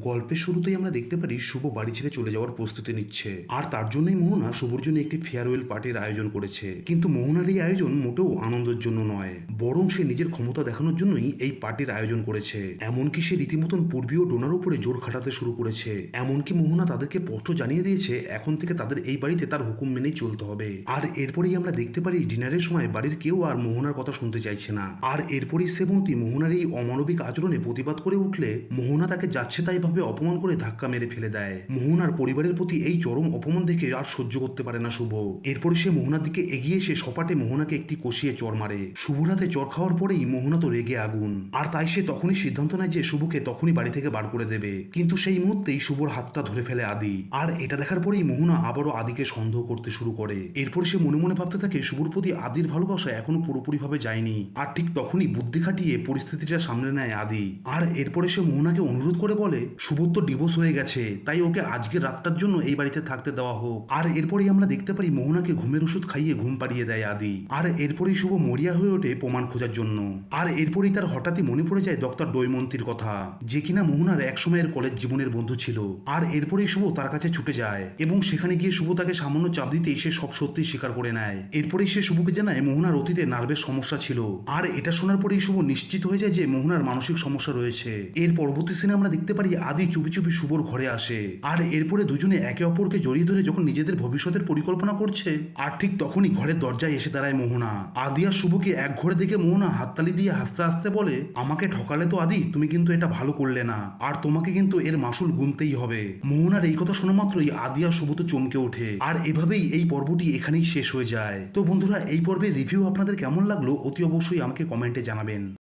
গল্পের শুরুতেই আমরা দেখতে পারি শুভ বাড়ি ছেড়ে চলে যাওয়ার প্রস্তুতি নিচ্ছে। আর তার জন্যই মোহনা শুভর জন্য একটি ফেয়ারওয়েল পার্টির আয়োজন করেছে। কিন্তু মোহনার এই আয়োজন মোটেও আনন্দের জন্য নয়। বরং সে নিজের ক্ষমতা দেখানোর জন্যই এই পার্টির আয়োজন করেছে। এমনকি সে রীতিমতন পূর্বীয় ডোনার উপরে জোর খাটাতে শুরু করেছে। এমনকি মোহনা তাদেরকে স্পষ্ট জানিয়ে দিয়েছে, এখন থেকে তাদের এই বাড়িতে তার হুকুম মেনেই চলতে হবে। আর এরপরেই আমরা দেখতে পারি ডিনারের সময় বাড়ির কেউ আর মোহনার কথা শুনতে চাইছে না। আর এরপরেই সেবন্তী মোহনার এই অমানবিক আচরণে প্রতিবাদ করে উঠলে মোহনা তাকে যাচ্ছে তাই ভাবে অপমান করে ধাক্কা মেরে ফেলে দেয়। মোহনার পরিবারের প্রতি এই চরম অপমান দেখে আর সহ্য করতে পারে না শুভ। এরপরে সে মোহনার দিকে এগিয়ে এসে সপাটে মোহনাকে একটি কষিয়ে চর মারে। শুভর হাতে চর খাওয়ার পরেই মোহনা তো রেগে আগুন। আর তাই সে তখনই সিদ্ধান্ত নেয় যে শুভকে তখনই বাড়ি থেকে বার করে দেবে। কিন্তু সেই মুহূর্তেই শুভর হাতটা ধরে ফেলে আদি। আর এটা দেখার পরেই মোহনা আবারও আদিকে সন্দেহ করতে শুরু করে। এরপর সে মনে মনে ভাবতে থাকে, শুভর প্রতি আদির ভালোবাসা এখনও পুরোপুরিভাবে যায়নি। আর ঠিক তখনই বুদ্ধি খাটিয়ে পরিস্থিতিটা সামলে নেয় আদি। আর এরপরে সে মোহনাকে অনুরোধ করে বলে শুভর তো ডিভোর্স হয়ে গেছে, তাই ওকে আজকের রাতটার জন্য এই বাড়িতে থাকতে দেওয়া হোক। আর এরপরেই আমরা দেখতে পারি মোহনাকে ঘুমের ওষুধ খাইয়ে ঘুম পাড়িয়ে দেয় আদি। আর এরপরেই শুভ মরিয়া হয়ে ওঠে প্রমাণ খোঁজার জন্য। আর এরপরেই তার হঠাৎই মনে পড়ে যায় ডক্টর দৈমন্তীর কথা, যে কিনা মোহনার এক সময়ের কলেজ জীবনের বন্ধু ছিল। আর এরপরেই শুভ তার কাছে ছুটে যায় এবং সেখানে গিয়ে শুভ তাকে সামান্য চাপ দিতেই সে সব সত্যি স্বীকার করে নেয়। এরপরেই সে শুভকে জানায় মোহনার অতীতে নার্ভের সমস্যা ছিল। আর এটা শোনার পরেই শুভ নিশ্চিত হয়ে যায় যে মোহনার মানসিক সমস্যা রয়েছে। এর পরবর্তী সিনে আমরা দেখতে পারি আদি চুপি চুপি শুভর ঘরে আসে। আর এরপরে দুজনে একে অপরকে জড়িয়ে ধরে যখন নিজেদের ভবিষ্যতের পরিকল্পনা করছে, আর ঠিক তখনই ঘরের দরজায় এসে দাঁড়ায় মোহনা। আদি আর শুভকে এক ঘরে দেখে মোহনা হাততালি দিয়ে হাসতে হাসতে বলে, আমাকে ঠকালে তো আদি, তুমি কিন্তু এটা ভালো করলে না। আর তোমাকে কিন্তু এর মাসুল গুনতেই হবে। মোহনার এই কথা শোনা মাত্রই আদি আর শুভ তো চমকে ওঠে। আর এভাবেই এই পর্বটি এখানেই শেষ হয়ে যায়। তো বন্ধুরা, এই পর্বের রিভিউ আপনাদের কেমন লাগল অতি অবশ্যই আমাকে কমেন্টে জানাবেন।